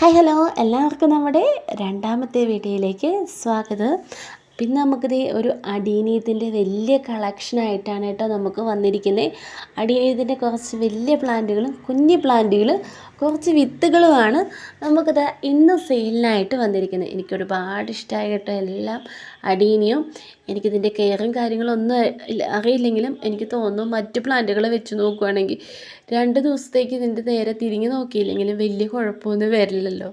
Hi hello എല്ലാവർക്കും നമ്മുടെ രണ്ടാമത്തെ വീഡിയോയിലേക്ക് സ്വാഗതം. പിന്നെ നമുക്കിത് ഒരു അടീനീയത്തിന്റെ വലിയ കളക്ഷനായിട്ടാണ് കേട്ടോ നമുക്ക് വന്നിരിക്കുന്നത് അടീനീയത്തിന്റെ കുറച്ച് വലിയ പ്ലാന്റുകളും കുഞ്ഞു പ്ലാന്റുകൾ കുറച്ച് വിത്തുകളുമാണ് നമുക്കിത് ഇന്ന് സെയിലിനായിട്ട് വന്നിരിക്കുന്നത് എനിക്ക് ഒരുപാട് ഇഷ്ടമായി കേട്ടോ എല്ലാം അടീനിയും എനിക്കിതിന്റെ കെയറും കാര്യങ്ങളൊന്നും അറിയില്ലെങ്കിലും എനിക്ക് തോന്നുന്നു മറ്റ് പ്ലാന്റുകൾ വെച്ച് നോക്കുകയാണെങ്കിൽ രണ്ട് ദിവസത്തേക്ക് ഇതിന്റെ നേരെ തിരിഞ്ഞ് നോക്കിയില്ലെങ്കിലും വലിയ കുഴപ്പമൊന്നും വരില്ലല്ലോ.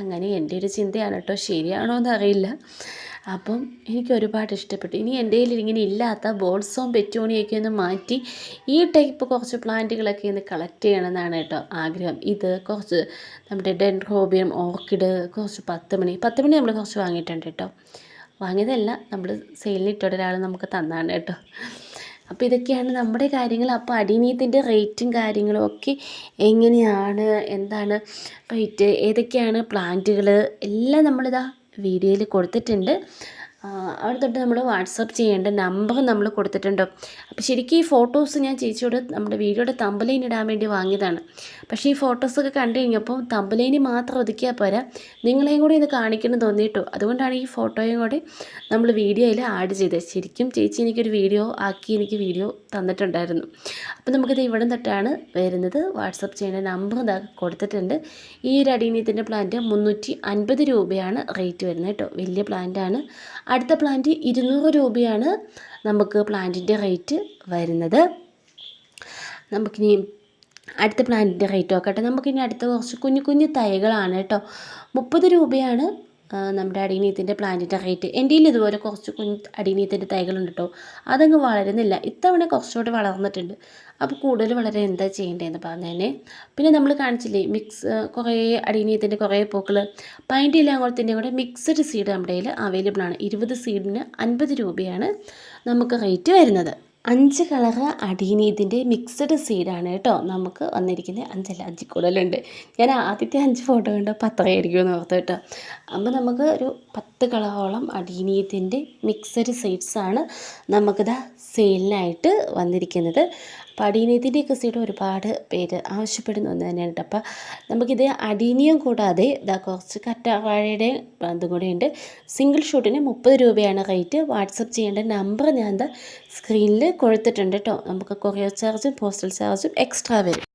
അങ്ങനെ എന്റെ ഒരു ചിന്തയാണ് കേട്ടോ. ശരിയാണോ എന്നറിയില്ല അപ്പം എനിക്ക് ഒരുപാട് ഇഷ്ടപ്പെട്ടു. ഇനി എന്റെ കയ്യിൽ ഇങ്ങനെ ഇല്ലാത്ത ബോൾസോം പെറ്റോണിയൊക്കെ ഒന്ന് മാറ്റി ഈ ടൈപ്പ് കുറച്ച് പ്ലാന്റുകളൊക്കെ ഒന്ന് കളക്ട് ചെയ്യണമെന്നാണ് കേട്ടോ ആഗ്രഹം. ഇത് കുറച്ച് നമ്മുടെ ഡെൻഡ്രോബിയം ഓർക്കിഡ് കുറച്ച് പത്ത് മണി പത്ത് മണി നമ്മൾ കുറച്ച് വാങ്ങിയിട്ടുണ്ട് കേട്ടോ. വാങ്ങിയതല്ല നമ്മൾ സെയിലിന് ഇട്ട ഒരാൾ നമുക്ക് തന്നാണ് കേട്ടോ. അപ്പോൾ ഇതൊക്കെയാണ് നമ്മുടെ കാര്യങ്ങൾ. അപ്പോൾ അടിനീയത്തിന്റെ റേറ്റും കാര്യങ്ങളും ഒക്കെ എങ്ങനെയാണ് എന്താണ് റേറ്റ് ഏതൊക്കെയാണ് പ്ലാന്റുകൾ? എല്ലാം നമ്മളിതാ വീഡിയോയിൽ കൊടുത്തിട്ടുണ്ട്. അവിടെ തൊട്ട് നമ്മൾ വാട്സപ്പ് ചെയ്യേണ്ട നമ്പർ നമ്മൾ കൊടുത്തിട്ടുണ്ട്. അപ്പോൾ ശരിക്കും ഈ ഫോട്ടോസ് ഞാൻ ചേച്ചിയോട് നമ്മുടെ വീഡിയോയുടെ തമ്പലൈൻ ഇടാൻ വേണ്ടി വാങ്ങിയതാണ്. പക്ഷേ ഈ ഫോട്ടോസൊക്കെ കണ്ടു കഴിഞ്ഞപ്പോൾ തമ്പലൈന് മാത്രം ഒതുക്കിയാൽ പോരാ. നിങ്ങളെയും കൂടി ഇത് കാണിക്കണം തോന്നിയിട്ടു. അതുകൊണ്ടാണ് ഈ ഫോട്ടോയും കൂടി നമ്മൾ വീഡിയോയിൽ ആഡ് ചെയ്തത്. ശരിക്കും ചേച്ചി എനിക്കൊരു വീഡിയോ ആക്കി എനിക്ക് വീഡിയോ തന്നിട്ടുണ്ടായിരുന്നു. അപ്പോൾ നമുക്കിത് ഇവിടെ തൊട്ടാണ് വരുന്നത്. വാട്സപ്പ് ചെയ്യേണ്ട നമ്പർ ഇതാ കൊടുത്തിട്ടുണ്ട്. ഈ ഒരു അടീനീയത്തിന്റെ പ്ലാന്റ് മുന്നൂറ്റി അൻപത് രൂപയാണ് റേറ്റ് വരുന്നത് കേട്ടോ. വലിയ പ്ലാന്റാണ്. അടുത്ത പ്ലാന്റ് ഇരുന്നൂറ് രൂപയാണ് നമുക്ക് പ്ലാന്റിന്റെ റേറ്റ് വരുന്നത്. നമുക്കിനി അടുത്ത പ്ലാന്റിന്റെ റേറ്റ് നോക്കട്ടെ. നമുക്കിനി അടുത്ത കുറച്ച് കുഞ്ഞു കുഞ്ഞു തൈകളാണ് കേട്ടോ. മുപ്പത് രൂപയാണ് നമ്മുടെ അടിനീത്തിന്റെ പ്ലാന്റിന്റെ റേറ്റ്. എന്റെ കയ്യിൽ ഇതുപോലെ കുറച്ച് കുഞ്ഞ് അടിനീത്തിന്റെ തൈകളുണ്ട് കേട്ടോ. അതങ്ങ് വളരുന്നില്ല. ഇത്തവണ കുറച്ചുകൂടി വളർന്നിട്ടുണ്ട്. അപ്പോൾ കൂടുതൽ വളരെ എന്താ ചെയ്യേണ്ടതെന്ന് പറഞ്ഞേനെ. പിന്നെ നമ്മൾ കാണിച്ചില്ലേ മിക്സ് കുറേ അടിനീത്തിന്റെ കുറേ പൂക്കൾ. പൈന്റെ ഇല്ലാങ്കുളത്തിന്റെ കൂടെ മിക്സഡ് സീഡ് നമ്മുടെ കയ്യിൽ അവൈലബിൾ ആണ്. ഇരുപത് സീഡിന് അൻപത് രൂപയാണ് നമുക്ക് റേറ്റ് വരുന്നത്. അഞ്ച് കളറ് അടീനീതിന്റെ മിക്സഡ് സീഡാണ് കേട്ടോ. നമുക്ക് വന്നിരിക്കുന്ന അഞ്ചല്ല അഞ്ച് കൂടുതലുണ്ട് ഞാൻ ആദ്യത്തെ അഞ്ച് ഫോട്ടോ കണ്ടപ്പോൾ അത്രയായിരിക്കും എന്ന് ഓർത്തു കേട്ടോ. അപ്പോൾ നമുക്ക് ഒരു പത്ത് കളറോളം അടീനീയത്തിന്റെ മിക്സഡ് സീഡ്സാണ് നമുക്കിത് സെയിലിനായിട്ട് വന്നിരിക്കുന്നത്. അപ്പോൾ അടീനിയത്തിന്റെയൊക്കെ സീഡ് ഒരുപാട് പേര് ആവശ്യപ്പെടുന്ന ഒന്ന് തന്നെയാണ് കേട്ടോ. അപ്പോൾ നമുക്കിത് അടീനിയം കൂടാതെ ഇതാ കുറച്ച് കറ്റാവാഴയുടെ ഇതും കൂടെ ഉണ്ട്. സിംഗിൾ ഷൂട്ടിന് മുപ്പത് രൂപയാണ് റേറ്റ് വാട്സപ്പ് ചെയ്യേണ്ട നമ്പർ ഞാൻ എന്താ സ്ക്രീനിൽ കൊടുത്തിട്ടുണ്ട് കേട്ടോ നമുക്ക് കൊറിയർ ചാർജും പോസ്റ്റൽ ചാർജും എക്സ്ട്രാ വരും.